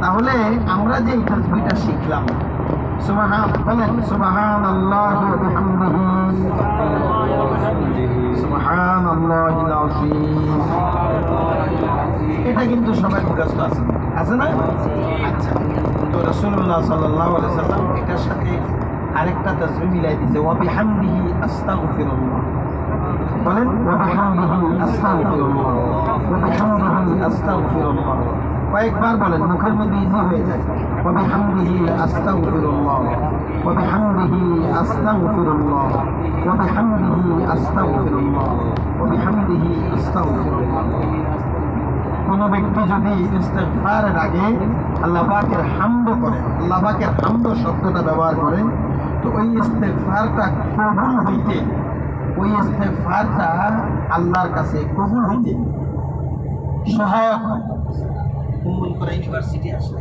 তাহলে আমরা যে এই তাসবিহটা শিখলাম আচ্ছা। আরেকটা তাসবিহ মিলাই দিয়েছে বলেন, ওয়া বিহামদিহি আস্তাগফিরুল্লাহ। ওয়া বিহামদিহি আস্তাগফিরুল্লাহ। কয়েকবার বলেন মুখের মধ্যে ইজি হয়ে যায় ওয়া বিহামদিহি আস্তাগফিরুল্লাহ। ওয়া বিহামদিহি আস্তাগফিরুল্লাহ। ওয়া বিহামদিহি আস্তাগফিরুল্লাহ। ওয়া বিহামদিহি আস্তাগফিরুল্লাহ। কোনো ব্যক্তি যদি ইস্তেগফারের আগে আল্লাহ পাকের হামদ করে আল্লাহ পাকের হামদ শব্দটা ব্যবহার করে তো ওই ইস্তেগফারটা কবুল হইতে, ওই ইস্তেগফারটা আল্লাহর কাছে কবুল হইতে সহায়ক হয়। কুম্বল করে ইউনিভার্সিটি আসলে।